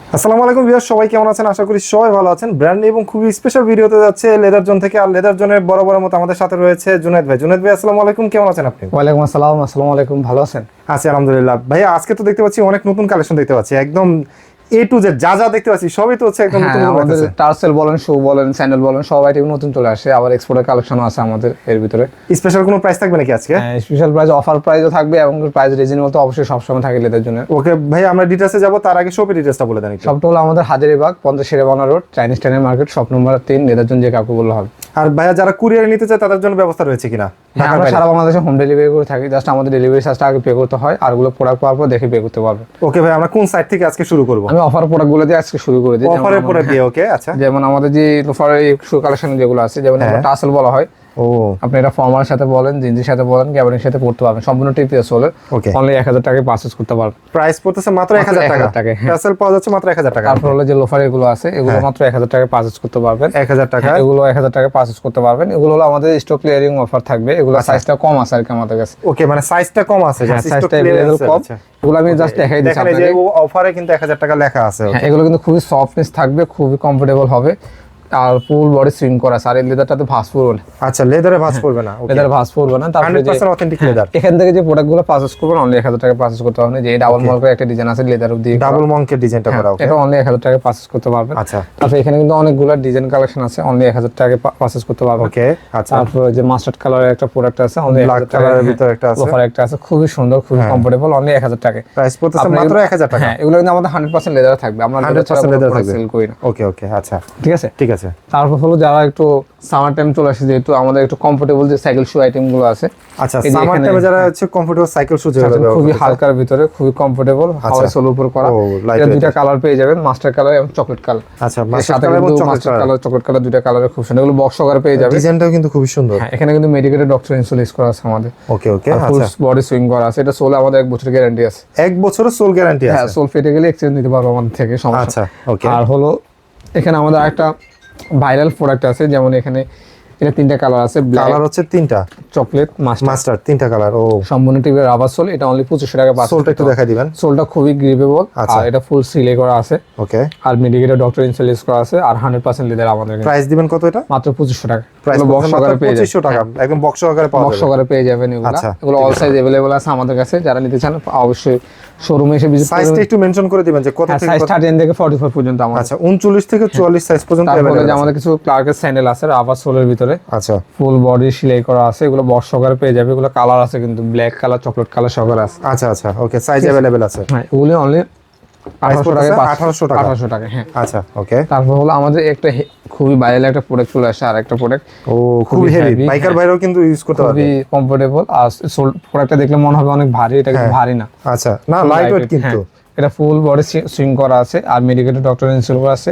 আসসালামু আলাইকুম ভিউয়ার সবাই কেমন আছেন? আশা করি সবাই ভালো আছেন। ব্র্যান্ড এবং খুবই স্পেশাল ভিডিওতে যাচ্ছে লেদার জোন থেকে। আর লেদার জোনের বড় বড় মতো আমাদের সাথে রয়েছে জুনেদ ভাই। জুনেদ ভাই আসসালামু আলাইকুম কেমন আছেন আপনি? ওয়ালাইকুম আসসালাম আসসালামু আলাইকুম ভালো আছেন? আছি আলহামদুলিল্লাহ। ভাই আজকে তো দেখতে পাচ্ছি অনেক নতুন কালেকশন দেখতে পাচ্ছি। একদম এ টু জেড যা যা দেখতে পাচ্ছি সবই তো হচ্ছে একদম হ্যাঁ নতুন আমাদের। টার্সেল বলেন শু বলেন স্যান্ডেল বলেন সব আইটেম নতুন চলে আসে। আবার এক্সপোর্টের কালেকশনও আছে আমাদের এর ভিতরে। স্পেশাল কোনো প্রাইস থাকবে নাকি আজকে? স্পেশাল প্রাইস অফার প্রাইসও থাকবে এবং প্রাইস রিজনেবল তো অবশ্যই সবসময় থাকে লেদের জন্য। ওকে ভাই আমরা ডিটেলসে যাব তার আগে শপের ডিটেলসটা বলে দেন একটু। সবটা হলো আমাদের হাজারিবাগ পঞ্চাশ শেরেবানা রোড চাইনিজ টাইনের মার্কেট শপ নম্বর তিন লেদার জন্য যে কাউকে বললে হবে। আর ভাইয়া যারা কুরিয়ার নিতে চায় তাদের জন্য ব্যবস্থা রয়েছে কিনা? হ্যাঁ, আমরা সারা বাংলাদেশে হোম ডেলিভারি করে থাকি জাস্ট আমাদের ডেলিভারি চার্জটা আগে পে করতে হয় আর ওগুলো প্রোডাক্ট পাওয়ার পর দেখে পে করতে পারবে। ওকে ভাই আমরা কোন সাইড থেকে আজকে শুরু করব? আমি অফার প্রোডাক্টগুলো দিয়ে আজকে শুরু করে দিই যেমন অফারের প্রোডাক্ট আমাদের- দিয়ে ওকে আচ্ছা যেমন আমাদের যে লোফার শু কালেকশন যেগুলো আছে যেমন হ্যাঁ। টাসেল বলা হয় ও। আপনি এটা সাথে বলেন জিন্সের সাথে বলেন গ্যাবারির সাথে পড়তে পারবেন। সম্পূর্ণ টিপিএস হলে অনলি এক হাজার টাকায় পারচেস করতে পারবেন। প্রাইস পড়তেছে মাত্র এক হাজার টাকা। 1000 টাকায়, হ্যাঁ। পাওয়া যাচ্ছে মাত্র এক হাজার টাকা। তারপর হলো যে লোফার এগুলো আছে এগুলো হ্যাঁ। মাত্র এক হাজার টাকায় পারচেস করতে পারবেন। এক হাজার টাকা। এগুলো এক হাজার টাকায় পারচেস করতে পারবেন। এগুলো হলো আমাদের স্টক ক্লিয়ারিং অফার থাকবে। এগুলো সাইজটা কম আছে আর কি আমাদের কাছে। ওকে মানে সাইজটা কম আছে হ্যাঁ সাইজটা কম। আচ্ছা। এগুলো আমি জাস্ট দেখাই দিচ্ছি আপনাকে অফারে কিন্তু এক হাজার টাকা লেখা আছে হ্যাঁ এগুলো কিন্তু খুবই সফটনেস থাকবে খুবই কমফোর্টেবল হবে। আর ফুল বডি সুইং করা আর এই লেদারটাতে ভাঁজ পড়বে না। আচ্ছা লেদারে ভাঁজ করবে না লেদার ভাঁজ পড়বে না তারপরে যে অথেন্টিক লেদার এখান থেকে যে প্রোডাক্টগুলো করবেন অনলি এক হাজার টাকা পারচেস করতে পারবেন যে ডাবল একটা ডিজাইন আছে লেদার দিয়ে। ডাবল মঙ্কের ডিজাইনটা করা ওকে এটা অনলি এক হাজার টাকা পারচেস করতে পারবেন। আচ্ছা। তারপরে এখানে কিন্তু অনেকগুলো ডিজাইন কালেকশন আছে অনলি এক হাজার টাকা পারচেস করতে পারবেন। ওকে আচ্ছা। তারপরে যে মাস্টার্ড কালারের একটা প্রোডাক্ট আছে অনলি ব্ল্যাক কালারের ভিতরে একটা আছে। অফার একটা আছে খুবই সুন্দর খুবই কমফোর্টেবল অনলি এক হাজার টাকা প্রাইস পড়তেছে মাত্র এগুলো- এক হাজার টাকা। হ্যাঁ এগুলো কিন্তু আমাদের হান্ড্রেড পার্সেন্ট লেদার থাকবে। আমরা 100% leather থাকবে। সেল করি না। ওকে ওকে আচ্ছা। ঠিক আছে? ঠিক আছে। তারপর হলো যারা একটু সামার টাইম চলে আসে যেহেতু আমাদের একটু কমফোর্টেবল যে সাইকেল শু আইটেমগুলো আছে। আচ্ছা সামার টাইমে যারা হচ্ছে কমফোর্টেবল সাইকেল শুজ খুবই হালকার ভিতরে খুবই কমফোর্টেবল হাওয়াই সোল উপর করা। এটা দুইটা কালার পেয়ে যাবেন মাস্টার কালার এবং চকলেট কালার আচ্ছা মাস্টার কালার এবং chocolate colour colour chocolate colour দুইটা কালারের খুব সুন্দর। এগুলো বক্স সহকারে পেয়ে যাবে ডিজাইনটাও কিন্তু খুবই সুন্দর। হ্যাঁ এখানে কিন্তু মেডিকেটেড ডক্টর ইনস্টল করা আছে আমাদের। ওকে ওকে আচ্ছা। বডি সুইং করা আছে। এটা সোলে আমাদের এক বছর গ্যারান্টি আছে। এক বছরের সোল গ্যারান্টি হ্যাঁ সোল ফেটে গেলে এক্সচেঞ্জ নিতে পারব আমাদের থেকে সমস্যা আচ্ছা ওকে আর হলো এখানে আমাদের একটা ভাইরাল প্রোডাক্ট আছে যেমন এখানে এটা তিনটা কালার আছে কালার হচ্ছে তিনটা। চকলেট মাস্টার মাস্টার তিনটা কালার ও। সম্পূর্ণ টিভের রাবার সোল এটা অনলি পঁচিশশো টাকা পাঁচ সোলটা একটু দেখাই দিবেন। সোলটা খুবই গ্রিপেবল আচ্ছা। আর এটা ফুল সিলে করা আছে। ওকে আর মেডিকেটের ডক্টর ইনসেলিস করা আছে আর হান্ড্রেড পার্সেন্ট লেদার আমাদের প্রাইস দিবেন কত এটা? মাত্র পঁচিশশো টাকা। প্রাইস বক্স সহকারে পেয়ে যাবেন। পঁচিশশো টাকা। একদম বক্স সহকারে পাওয়া বক্স যাবে। পেয়ে যাবেন এগুলো। আচ্ছা, এগুলো অল সাইজ অ্যাভেলেবল আছে আমাদের কাছে। যারা নিতে চান অবশ্যই শোরুমে এসে ভিজিট সাইজটা একটু মেনশন করে দিবেন যে কত হ্যাঁ থেকে সাইজ থেকে পর্যন্ত আমাদের আচ্ছা উনচল্লিশ থেকে চুয়াল্লিশ সাইজ পর্যন্ত তারপরে আছে। আমাদের কিছু ক্লার্কের স্যান্ডেল আছে রাবার সোলের ভিতরে। আচ্ছা। ফুল বডি সেলাই করা আছে এগুলো বক্স সহকারে পেয়ে যাবে। এগুলো কালার আছে কিন্তু ব্ল্যাক কালার চকলেট কালার সহকারে আছে। আচ্ছা আচ্ছা ওকে সাইজ অ্যাভেলেবেল আছে। হ্যাঁ এগুলি অনলি আঠারোশো টাকা পড়তেছে 1800 টাকা। আঠারোশো টাকা হ্যাঁ। ওকে। তারপর হলো আমাদের একটা খুবই একটা প্রোডাক্ট চলে আসে আর একটা প্রোডাক্ট ও খুবই হেভি বাইকার হ্যাঁ। বাইরেও কিন্তু ইউজ করতে পারবে। খুবই কমফোর্টেবল আর প্রোডাক্টটা দেখলে মনে হবে অনেক ভারী এটা কিন্তু ভারী না। আচ্ছা না লাইট ওয়েট কিন্তু। হ্যাঁ, এটা ফুল বডি সুইং করা আছে আর মেডিকেটেড ডক্টর ইনস্টল করা আছে।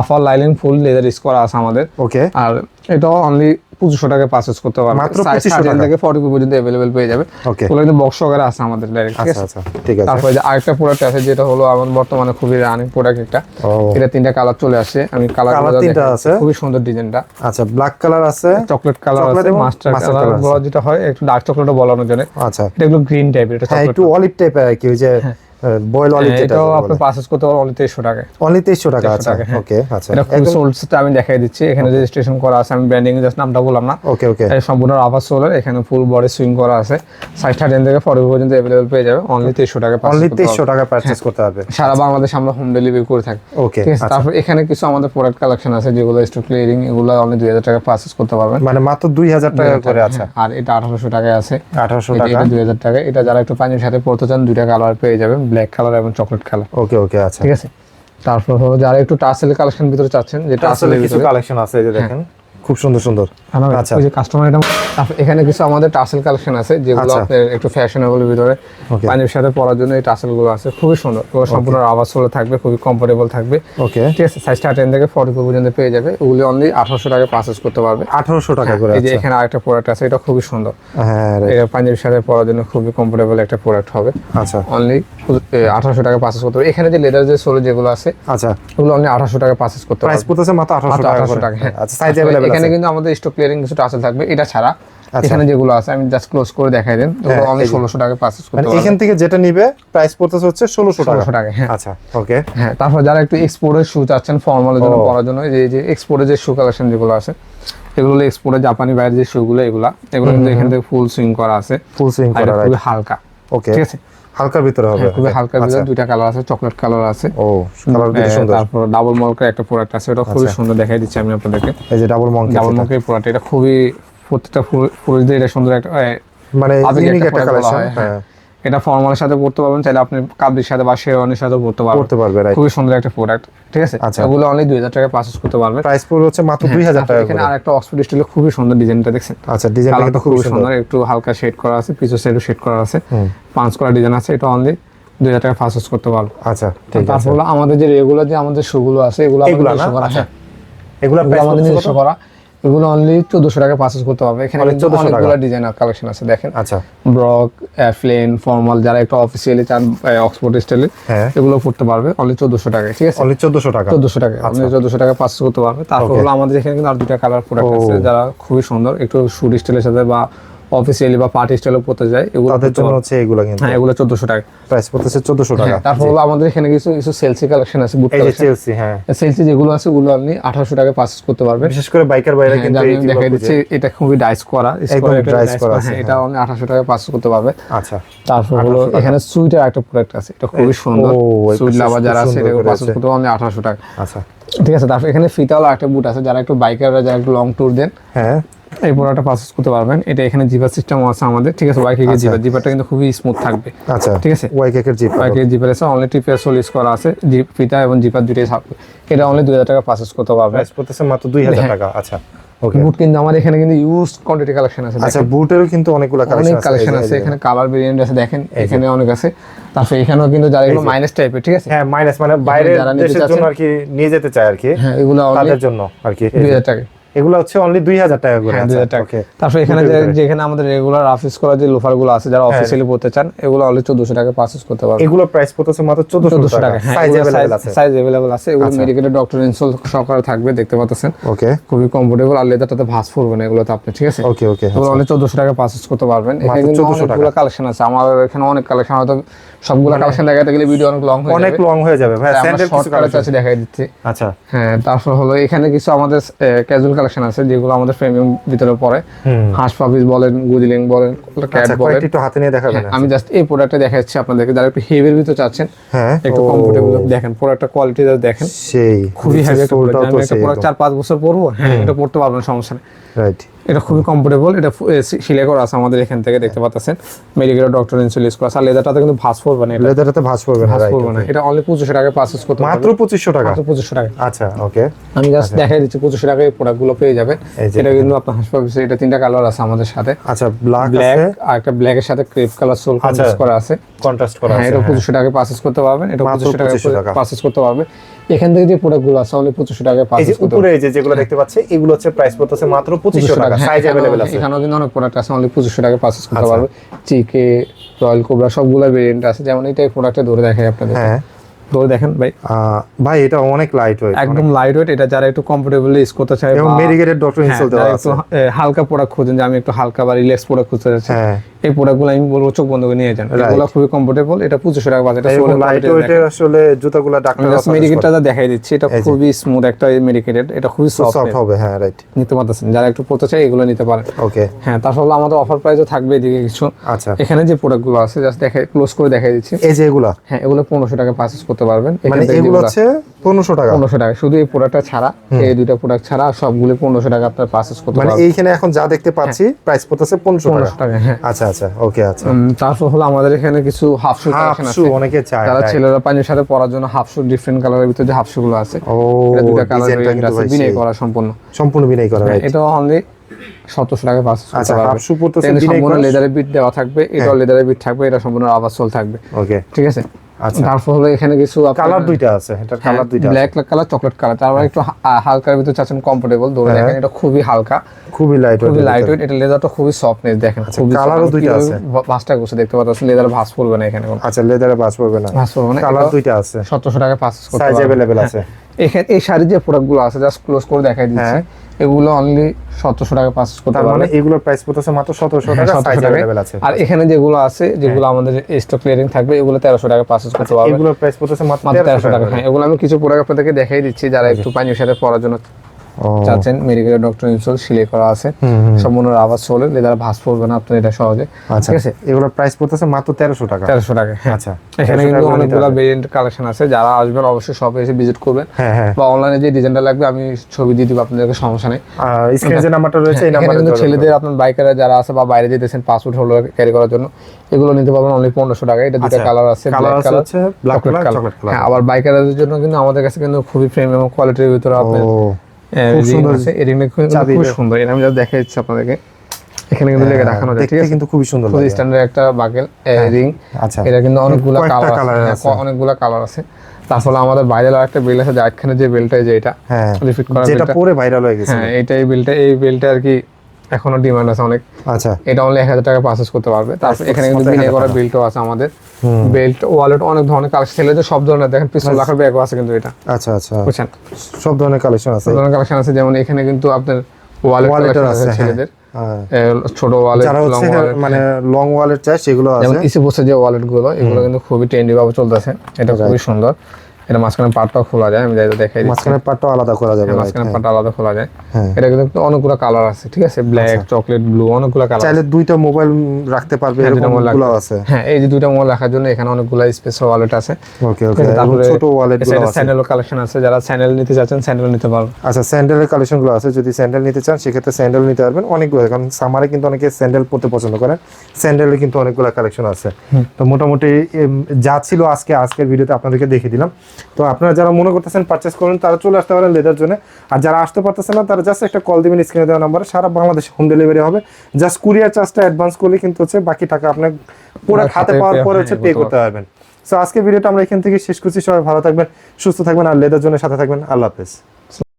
আফার লাইলিং ফুল লেদার ইস করা আছে আমাদের। ওকে আর এটাও অনলি পঁচিশশো টাকা পারচেস করতে পারবে। মাত্র সাইজ 2500 টাকা। থেকে ফর্টি পর্যন্ত অ্যাভেলেবেল পেয়ে যাবে। ওকে ওগুলো কিন্তু বক্স সহকারে আছে আমাদের ডাইরেক্ট ঠিক আচ্ছা আছে? আচ্ছা ঠিক আছে। তারপরে আরেকটা প্রোডাক্ট আছে যেটা হলো আমার বর্তমানে খুবই রানিং প্রোডাক্ট একটা এটা তিনটা কালার চলে আসে। আমি কালার তিনটা আছে। খুবই সুন্দর ডিজাইনটা আচ্ছা ব্ল্যাক কালার আছে চকলেট কালার আছে মাস্টার কালার বলা যেটা হয় একটু ডার্ক চকলেটও বলানো জানে আচ্ছা। এটা এগুলো গ্রিন টাইপের এটা হ্যাঁ একটু অলিভ টাইপের আর কি ওই যে বয়েল যেটা এটাও আপনি পারচেজ করতে পারবেন অনলি তেইশশো টাকায়। অনলি তেইশশো টাকা আচ্ছা হ্যাঁ। ওকে আচ্ছা। এটা ফুল সোলসটা আমি দেখাই দিচ্ছি এখানে রেজিস্ট্রেশন করা আছে আমি ব্র্যান্ডিং জাস্ট নামটা বললাম না। ওকে ওকে এটা সম্পূর্ণ রাবার সোলার এখানে ফুল বডি সুইং করা আছে। সাইড থার্টিন থেকে ফর্টি পর্যন্ত অ্যাভেলেবল পেয়ে যাবে। অনলি তেইশশো টাকা অনলি তেইশশো টাকা পারচেস করতে হবে। সারা বাংলাদেশ আমরা হোম ডেলিভারি করে থাকি। ওকে তারপর এখানে কিছু আমাদের প্রোডাক্ট কালেকশন আছে যেগুলো স্টক ক্লিয়ারিং এগুলো অনলি দুই হাজার টাকা পারচেস করতে পারবেন। মানে মাত্র দুই হাজার টাকা করে আচ্ছা হ্যাঁ, আর এটা আঠারোশো টাকায় আছে। আঠারোশো এটা টাকা। এটা দুই হাজার টাকা এটা যারা একটু পানির সাথে পড়তে চান দুইটা কালার পেয়ে যাবেন। ব্ল্যাক কালার এবং চকলেট কালার ওকে ওকে আচ্ছা। ঠিক আছে? তারপর যারা একটু টাসেল কালেকশন ভিতরে চাচ্ছেন যেটা আসলে আসলে কিছু কালেকশন আছে এই যে দেখেন। খুব সুন্দর সুন্দর। আচ্ছা। ওই যে কাস্টমার এটা এখানে কিছু আমাদের টাসেল কালেকশন আছে যেগুলো আচ্ছা। আপনার একটু ফ্যাশনেবল ভিতরে. পাঞ্জাবির সাথে পরার জন্য এই টাসেলগুলো আছে। খুবই সুন্দর। এগুলো সম্পূর্ণ রাবার সোলে থাকবে খুবই কমফোর্টেবল থাকবে। ওকে ঠিক আছে? সাইজটা টেন থেকে ফর্টি পর্যন্ত পেয়ে যাবে। ওগুলি অনলি আঠারোশো টাকা পারচেজ করতে পারবে। আঠারোশো টাকা করে এই যে আচ্ছা। এখানে আরেকটা প্রোডাক্ট আছে এটা খুবই সুন্দর। হ্যাঁ এটা পাঞ্জাবির সাথে পরার জন্য খুবই কমফোর্টেবল একটা প্রোডাক্ট হবে। আচ্ছা। অনলি আঠারোশো টাকা পারচেজ করতে পারবে। এখানে যে লেদার যে সোলে যেগুলো আছে আচ্ছা। ওগুলো অনলি আঠারোশো টাকা পারচেজ করতে পারবে। প্রাইস পড়তেছে মাত্র আঠারোশো টাকা 1800 টাকা হ্যাঁ। আচ্ছা সাইজ অ্যাভেলেবল এখানে কিন্তু আমাদের স্টক ক্লিয়ারিং কিছু টাসেল থাকবে এটা ছাড়া। এখানে যেগুলো আছে আমি জাস্ট ক্লোজ করে দেখাই দেন। ওগুলো অনলি এই ষোলোশো টাকা পারচেস করতে মানে পারবেন এখান থেকে যেটা নিবে প্রাইস পড়তেছে হচ্ছে ষোলোশো টাকা। ষোলোশো টাকা হ্যাঁ। আচ্ছা ওকে হ্যাঁ তারপর যারা একটু এক্সপোর্টের শু চাচ্ছেন ফর্মালের জন্য। পরার জন্য এই যে যে এক্সপোর্টের যে শু কালেকশন যেগুলো আছে এগুলো হলো এক্সপোর্টের জাপানি বাইরের যে শুগুলো এগুলা। এগুলো কিন্তু এখান থেকে ফুল সুইং করা আছে। ফুল সুইং করা খুবই হালকা। ওকে ঠিক আছে? হালকার ভিতরে হবে। হ্যাঁ, খুবই হালকা হালকার ভিতরে আচ্ছা। দুইটা কালার আছে চকলেট কালার আছে। ও কালার দুটো হ্যাঁ, সুন্দর। তারপর ডাবল মলকের একটা প্রোডাক্ট আছে ওটা খুবই আচ্ছা। সুন্দর দেখাই দিচ্ছি আমি আপনাদেরকে। এই যে ডাবল মঙ্কি ডাবল মলকের প্রোডাক্ট এটা। খুবই প্রত্যেকটা দিয়ে এটা সুন্দর একটা মানে ইউনিক একটা কালেকশন হ্যাঁ। এটা ফর্মালের সাথে পড়তে পারবেন চাইলে আপনি কাবলির সাথে বা শেরওয়ানির সাথে পড়তে পারবেন। করতে পারবে রাইট খুবই সুন্দর একটা প্রোডাক্ট ঠিক আছে? আচ্ছা। এগুলো অনলি দুই হাজার টাকা পারচেস করতে পারবেন। প্রাইস পড়বে হচ্ছে মাত্র দুই হাজার তারপর টাকা এখানে আর একটা অক্সফোর্ড স্টাইলে খুবই সুন্দর ডিজাইনটা দেখছেন? আচ্ছা ডিজাইনটা কিন্তু খুব খুবই সুন্দর। একটু হালকা শেড করা আছে পিছু সাইডও শেড করা আছে। পাঁচ করা ডিজাইন আছে এটা অনলি দুই হাজার টাকা পারচেস করতে পারব আচ্ছা ঠিক আছে। তারপর আমাদের যে রেগুলার যে আমাদের শুগুলো আছে এগুলো এগুলা আচ্ছা। হ্যাঁ। এগুলো আমাদের নিজস্ব করা। এগুলো অনলি চোদ্দশো টাকা পারচেস করতে পারবে এখানে Only কিন্তু 1400 টাকা? অনেকগুলো কালেকশন আছে দেখেন। আচ্ছা। ব্রক ফর্মাল যারা একটু অফিসিয়ালি চান অক্সফোর্ড স্টাইলে হ্যাঁ। এগুলো পড়তে পারবে অনলি চোদ্দশো টাকা ঠিক আছে? অনলি চোদ্দশো টাকা। চোদ্দশো টাকা আপনি চোদ্দশো টাকা পাঁচশো করতে পারবে। তারপর হলো আমাদের এখানে কিন্তু আর দুটা কালার প্রোডাক্ট আছে যারা খুবই সুন্দর একটু শুট স্টাইলের সাথে বা অফিসিয়ালি বা পার্টি স্টাইলে পড়তে যায় এগুলো তাদের জন্য হচ্ছে এগুলা কিন্তু। হ্যাঁ এগুলো চোদ্দশো টাকা। প্রাইস পড়তেছে চোদ্দশো টাকা। হ্যাঁ, তারপর হলো আমাদের এখানে কিছু কিছু সেলসি কালেকশন আছে বুট কালেকশন চেলসি হ্যাঁ। সেলসি যেগুলো আছে ওগুলো আপনি আঠারোশো টাকা পারচেস করতে পারবেন। বিশেষ করে বাইকার বাইরে হ্যাঁ, কিন্তু দেখাই দিচ্ছি এটা খুবই ডাইস করা dice dice করা আছে, হ্যাঁ, এটা অনলি আঠাশো টাকা পাঁচশো করতে পারবে। আচ্ছা তারপর হলো এখানে সুইটার একটা প্রোডাক্ট আছে এটা খুবই সুন্দর। সুইট লাভার যারা আছে এটা আছে। করতে অনলি আঠাশো টাকা। আচ্ছা। ঠিক আছে তারপর এখানে ফিতাওয়ালা একটা বুট আছে যারা একটু বাইকাররা যারা একটু লং ট্যুর দেন। হ্যাঁ। এই প্রোডাক্টটা পারচেস করতে পারবেন। এটা এখানে জিপার সিস্টেম আছে আমাদের ঠিক আছে? বাইকে জিপার। জিপারটা কিন্তু খুবই স্মুথ থাকবে। আচ্ছা। ঠিক আছে? ওয়াই কেকের জিপ বাইকে জিপার আছে অনলি টিপিএস সোলিস করা আছে। জিপ ফিতা এবং জিপার দুটোই থাকবে এটা অনলি দুই হাজার টাকা পারচেস করতে পারবেন প্রাইস পড়তেছে মাত্র দুই হাজার টাকা। আচ্ছা। ওকে বুট কিন্তু আমার এখানে কিন্তু ইউজ কোয়ান্টিটি কালেকশন আছে আচ্ছা বুটেরও কিন্তু অনেকগুলো অনেক কালেকশন কালেকশন আছে। এখানে কালার ভেরিয়েন্ট আছে দেখেন? এখানে অনেক আছে। তারপর এখানেও কিন্তু যারা এগুলো মাইনাস টাইপের ঠিক আছে? হ্যাঁ মাইনাস মানে বাইরে দেশের জন্য আর কি নিয়ে যেতে চায় আর কি। হ্যাঁ এগুলো তাদের জন্য আর কি দুই হাজার টাকা এগুলো হচ্ছে অনলি দুই হাজার টাকা করে হ্যাঁ, দুই তারপর এখানে যেখানে আমাদের রেগুলার অফিস করা যে লোফারগুলো আছে যারা হ্যাঁ। অফিসিয়ালি পড়তে চান এগুলো অনলি চোদ্দশো টাকা পারচেস করতে পারবে এগুলো প্রাইস পড়তেছে মাত্র চোদ্দশো টাকা। সাইজ অ্যাভেলেবল আছে। এগুলো আচ্ছা। ডক্টর সহকারে থাকবে দেখতে পাচ্ছেন। ওকে খুবই কমফোর্টেবল আর না আপনি ঠিক আছে? ওকে ওকে এগুলো আচ্ছা। অনলি চোদ্দশো টাকা করতে পারবেন। এখানে চোদ্দশো টাকা। কালেকশন আছে। আমাদের এখানে অনেক কালেকশন হয়তো সবগুলো মানে কালেকশন দেখাতে গেলে ভিডিও অনেক লং হয়ে অনেক লং হয়ে যাবে। ভাই স্যান্ডেল কিছু কালেকশন আছে দেখাই দিচ্ছি। আচ্ছা। হ্যাঁ তারপর হলো এখানে কিছু আমাদের ক্যাজুয়াল কালেকশন আছে যেগুলো আমাদের প্রিমিয়াম ভিতরে পড়ে। হাঁস পাপিস বলেন গুজলিং বলেন ক্যাট আচ্ছা বলেন। একটু হাতে নিয়ে দেখাবেন আমি জাস্ট এই প্রোডাক্টটা দেখাচ্ছি আপনাদেরকে। যারা একটু হেভির ভিতরে চাচ্ছেন হ্যাঁ। একটু কমফোর্টেবল দেখেন প্রোডাক্টটা কোয়ালিটি যা দেখেন সেই খুবই হেভি একটা প্রোডাক্ট আমি একটা প্রোডাক্ট চার পাঁচ বছর পরবো হ্যাঁ এটা পড়তে পারবেন সমস্যা নেই। রাইট এটা খুবই কমফোর্টেবল এটা সিলাই করা আছে আমাদের এখান থেকে দেখতে পাচ্ছেন। মেডিকেল ডক্টর ইনসুলিস করা আছে লেদারটাতে কিন্তু ভাঁজ পড়বে না লেদারটাতে ভাঁজ পড়বে না ভাঁজ পড়বে না। এটা অনলি পঁচিশশো টাকায় পারচেস করতে মাত্র পারবেন পঁচিশশো টাকা? মাত্র পঁচিশশো টাকা আচ্ছা ওকে আমি জাস্ট দেখাই দিচ্ছি পঁচিশশো টাকায় এই প্রোডাক্টগুলো পেয়ে যাবেন এটা কিন্তু আপনার হাসপাতাল এটা তিনটা কালার আছে আমাদের সাথে। আচ্ছা ব্ল্যাক ব্ল্যাক আছে। আর একটা ব্ল্যাকের সাথে ক্রেপ কালার সোল আচ্ছা। কন্ট্রাস্ট করা আছে। কন্ট্রাস্ট করা হ্যাঁ আছে এটা হ্যাঁ। পঁচিশশো টাকায় পারচেস করতে পারবেন। এটা পঁচিশশো 2500 টাকা। টাকা। পারচেস করতে পারবে। এখান থেকে যে প্রোডাক্টগুলো আছে অনলি পঁচিশশো টাকায় এই যে উপরে যে যেগুলো দেখতে পাচ্ছি এগুলো হচ্ছে প্রাইস পড়তেছে মাত্র পঁচিশশো টাকা সাইজ এখানেও- অ্যাভেলেবেল আছে। এখানেও কিন্তু অনেক প্রোডাক্ট আছে অনলি পঁচিশশো টাকা পাঁচ করতে আচ্ছা। পারবে। চিকে রয়্যাল কোবরা সবগুলো ভেরিয়েন্ট আছে। যেমন এটা প্রোডাক্টে ধরে দেখাই আপনাদের হ্যাঁ। ধরে দেখেন ভাই। ভাই এটা অনেক লাইট ওয়েট একদম লাইট ওয়েট এটা যারা একটু কমফোর্টেবলি ইউজ করতে চায় এবং মেডিকেটেড ডক্টর হ্যাঁ, ইনসোল দেওয়া আছে। হালকা প্রোডাক্ট খোঁজেন যে আমি একটু হালকা বা রিল্যাক্স প্রোডাক্ট খুঁজতে চাচ্ছি। হ্যাঁ। এই প্রোডাক্টগুলো আমি বলব চোখ বন্ধ করে নিয়ে যান। এগুলো খুবই কমফোর্টেবল এটা পঁচিশশো টাকা বাজে এটা লাইট আসলে জুতাগুলো ডাক্তার মেডিকেটটা দেখাই দিচ্ছি এটা খুবই স্মুথ একটা মেডিকেটেড এটা খুবই সফট হবে হ্যাঁ রাইট নিতে পারতেছেন। যারা একটু পড়তে চায় এগুলো নিতে পারেন। ওকে হ্যাঁ তারপর হলো আমাদের অফার প্রাইসও থাকবে এদিকে কিছু। আচ্ছা। এখানে যে প্রোডাক্টগুলো আছে জাস্ট দেখাই ক্লোজ করে দেখাই দিচ্ছি। এই যে এগুলা? হ্যাঁ এগুলো পনেরোশো টাকা পারচেস করতে পারবেন। মানে এগুলো হচ্ছে পনেরোশো টাকা। পনেরোশো টাকা। শুধু এই প্রোডাক্টটা ছাড়া এই দুইটা প্রোডাক্ট ছাড়া সবগুলো পনেরোশো টাকা আপনার পারচেস করতে মানে পারবেন। এইখানে এখন যা দেখতে পাচ্ছি প্রাইস পড়তেছে পনেরোশো টাকা। পনেরোশো টাকা হ্যাঁ। আচ্ছা আচ্ছা ওকে আচ্ছা। তারপর হলো আমাদের এখানে কিছু হাফ শু হাফ কালেকশন আছে। অনেকে চায় যারা ছেলেরা পানির সাথে পরার জন্য হাফ শু ডিফারেন্ট কালারের ভিতরে যে হাফ শু গুলো আছে ও এটা দুটা কালার আছে সেই। করা সম্পূর্ণ। সম্পূর্ণ বিনাই করা রাইট এটা অনলি সতেরোশো টাকা আচ্ছা পড়তেছে সম্পূর্ণ লেদারের বিট দেওয়া থাকবে এটাও লেদারের বিট থাকবে এটা সম্পূর্ণ আবার সোল থাকবে। ওকে ঠিক আছে? তারপর হলো এখানে কিছু কালার দুইটা আছে এটা কালার দুইটা ব্ল্যাক কালার চকলেট কালার তারপর একটু হালকার ভিতরে চাচ্ছেন কমফোর্টেবল ধরে হ্যাঁ। দেখেন এটা খুবই হালকা। খুবই লাইট খুবই লাইট ওয়েট এটা লেদারটা খুবই সফটনেস দেখেন খুবই কালারও দুইটা আছে। পাঁচটা গোছে দেখতে পাচ্ছেন লেদার ভাঁজ পড়বে না এখানে আচ্ছা লেদারে বাস পড়বে না। ভাঁজ পড়বে না কালার দুইটা আছে। সতেরোশো টাকা পাঁচ করতে সাইজ अवेलेबल আছে। এখানে এই শাড়ির যে প্রোডাক্টগুলো আছে জাস্ট ক্লোজ করে দেখাই দিচ্ছি হ্যাঁ। এগুলো অনলি সতেরোশো টাকা পাস করতে পারবে মানে এগুলো এগুলোর প্রাইস পড়তেছে মাত্র সতেরোশো হ্যাঁ, টাকা 1700 সাইজ টাকায়। আছে। আর এখানে যেগুলো আছে যেগুলো আমাদের স্টক ক্লিয়ারিং থাকবে এগুলো তেরোশো টাকা পাস করতে পারবে। এগুলোর প্রাইস পড়তেছে মাত্র তেরোশো টাকা হ্যাঁ এগুলো আমি কিছু প্রোডাক্ট আপনাদেরকে দেখাই দিচ্ছি যারা একটু পানির সাথে পরার জন্য চাচ্ছেন মেডিকেল ডক্টর ইনসোল সিলাই করা আছে। সম্পূর্ণ রাবার সোলে লেদার ভাস পড়বে না আপনার এটা সহজে। আচ্ছা। ঠিক আছে? এগুলোর প্রাইস পড়তেছে মাত্র তেরোশো টাকা। তেরোশো টাকা হ্যাঁ। আচ্ছা। এখানে কিন্তু অনেকগুলো ভেরিয়েন্ট কালেকশন আছে। যারা আসবেন অবশ্যই শপে এসে ভিজিট করবেন। হ্যাঁ হ্যাঁ। বা অনলাইনে যে ডিজাইনটা লাগবে আমি ছবি দিয়ে দিব আপনাদেরকে সমস্যা নেই। স্ক্রিনে যে নাম্বারটা রয়েছে এই নাম্বারে কিন্তু ছেলেদের আপনার বাইকাররা যারা আছে বা বাইরে যেতেছেন পাসপোর্ট হোল্ডার ক্যারি করার জন্য এগুলো নিতে পারবেন অনলি পনেরোশো টাকা। এটা দুটো আচ্ছা, কালার আছে ব্ল্যাক কালার ব্ল্যাক কালার আবার বাইকারদের জন্য কিন্তু আমাদের কাছে কিন্তু খুবই ফ্রেম এবং কোয়ালিটির ভিতরে আপনার ও খুব সুন্দর। সুন্দর আছে এই রিংটা কিন্তু চাবি খুব এটা। আমি যা দেখাই দিচ্ছি আপনাদেরকে। এখানে কিন্তু লেগে দেখানো যায় ঠিক হ্যাঁ, আছে? কিন্তু খুবই সুন্দর স্ট্যান্ডার্ড একটা বাকেল রিং আচ্ছা। এটা কিন্তু অনেকগুলো কালার আছে। হ্যাঁ, অনেকগুলো কালার আছে। তারপরে আমাদের বাইরে আর একটা বেল আছে এখানে যে বেলটা যে এটা। হ্যাঁ রিফিট করা যেটা বেলটা পরে ভাইরাল হয়ে গেছে। হ্যাঁ এটা এই বেলটা এই বেলটা আর কি এখনও ডিমান্ড আছে অনেক। আচ্ছা। এটা অনলি এক হাজার টাকা পারচেস করতে পারবে। তারপর এখানে কিন্তু বিনে 1000 করা বেল্টও আছে আমাদের। বেল্ট ওয়ালেট অনেক ধরনের কালেকশন ছেলেদের সব ধরনের দেখেন পিস্তল রাখার ব্যাগও আছে কিন্তু এটা। আচ্ছা আচ্ছা। বুঝছেন? সব ধরনের কালেকশন আছে। সব ধরনের কালেকশন আছে যেমন এখানে কিন্তু আপনার ওয়ালেট কালেকশন আছে হ্যাঁ। ছেলেদের। হ্যাঁ। ছোট ওয়ালেট লং ওয়ালেট মানে লং ওয়ালেট চাই সেগুলো যেমন আছে ইসি বসে যে ওয়ালেটগুলো এগুলো কিন্তু খুবই ট্রেন্ডি ভাবে চলতেছে। এটা খুবই সুন্দর। এটা মাঝখানে পার্টটাও খোলা যায় আমি দেখাই মাঝখানে পাটটাও আলাদা করা যাবে মাঝখানে পার্টটা আলাদা খোলা যায়। হ্যাঁ। এটা কিন্তু অনেকগুলো কালার আছে ঠিক আছে? ব্ল্যাক চকলেট ব্লু অনেকগুলো কালার চাইলে দুইটা মোবাইল রাখতে পারবে হ্যাঁ, এরকম আছে। হ্যাঁ এই যে দুইটা মোবাইল রাখার জন্য এখানে অনেকগুলো স্পেশাল ওয়ালেট আছে। ওকে ওকে তারপরে ছোট ওয়ালেটগুলো আছে। স্যান্ডেল কালেকশন আছে যারা স্যান্ডেল নিতে চাচ্ছেন স্যান্ডেল নিতে পারবেন আচ্ছা স্যান্ডেলের কালেকশনগুলো আছে যদি স্যান্ডেল নিতে চান সেক্ষেত্রে স্যান্ডেল নিতে পারবেন। অনেকগুলো কারণ সামারে কিন্তু অনেকে স্যান্ডেল পরতে পছন্দ করেন। স্যান্ডেলের কিন্তু অনেকগুলো কালেকশন আছে। তো মোটামুটি যা ছিল আজকে আজকের ভিডিওতে আপনাদেরকে দেখিয়ে দিলাম। তো আপনারা যারা মনে করতেছেন পারচেস করুন তারা চলে আসতে পারেন লেদার জন্য আর যারা আসতে পারতেছেন না তারা জাস্ট একটা কল দেবেন স্ক্রিনে দেওয়া নাম্বারে সারা বাংলাদেশে হোম ডেলিভারি হবে। জাস্ট কুরিয়ার চার্জটা অ্যাডভান্স করলে কিন্তু হচ্ছে বাকি টাকা আপনার পুরো খাতে পাওয়ার পরে হ্যাঁ, হচ্ছে পে করতে করতে পারবেন। সো আজকে ভিডিওটা আমরা এখান থেকে শেষ করছি। সবাই ভালো থাকবেন সুস্থ থাকবেন আর লেদার জন্য সাথে থাকবেন। আল্লাহ হাফেজ।